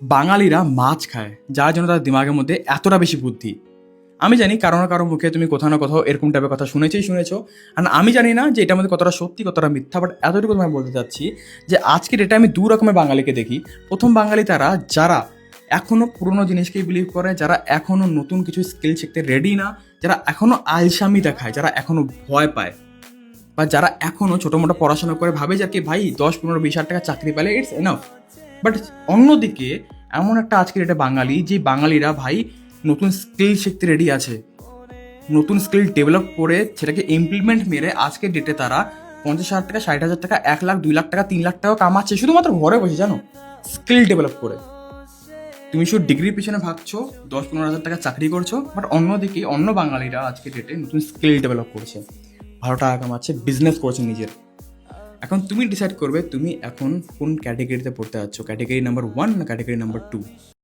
বাঙালিরা মাছ খায়, যার জন্য তার দিমাগের মধ্যে এতটা বেশি বুদ্ধি। আমি জানি কারও না কারও মুখে তুমি কোথাও না কোথাও এরকম টাইপের কথা শুনেছেই শুনেছো। আর আমি জানি না যে এটার মধ্যে কতটা সত্যি, কতটা মিথ্যা বাট এতটুকু তোমায় বলতে চাচ্ছি যে আজকের এটা আমি দু রকমের বাঙালিকে দেখি। প্রথম বাঙালি তারা, যারা এখনও পুরনো জিনিসকেই বিলিভ করে, যারা এখনও নতুন কিছু স্কিল শিখতে রেডি না, যারা এখনও আলসামি দেখায় যারা এখনও ভয় পায়। বা যারা এখনও ছোটো মোটো পড়াশোনা করে ভাবে যে কি, ভাই, দশ, পনেরো, বিশ হাজার টাকা চাকরি পেলে ইটস এনাফ বাট অন্যদিকে, এমন একটা আজকের এটা বাঙালি, যে বাঙালিরা, ভাই, নতুন স্কিল শিখতে রেডি আছে। নতুন স্কিল ডেভেলপ করে সেটাকে ইমপ্লিমেন্ট মেরে আজকের ডেটে তারা পঞ্চাশ হাজার টাকা, ষাট হাজার টাকা, এক লাখ, দুই লাখ টাকা, তিন লাখ টাকা কামাচ্ছে, শুধুমাত্র ঘরে বসে, জানো? স্কিল ডেভেলপ করে। তুমি শুধু ডিগ্রির পিছনে ভাবছ, দশ পনেরো হাজার টাকা চাকরি করছ বাট অন্যদিকে, অন্য বাঙালিরা আজকে ডেটে নতুন স্কিল ডেভেলপ করছে। ভালো টাকা কামাচ্ছে বিজনেস করছে নিজের। এখন তুমি ডিসাইড করবে তুমি এখন কোন ক্যাটেগরিতে পড়তে যাচ্ছ? ক্যাটেগরি নাম্বার ওয়ান না ক্যাটেগরি নাম্বার টু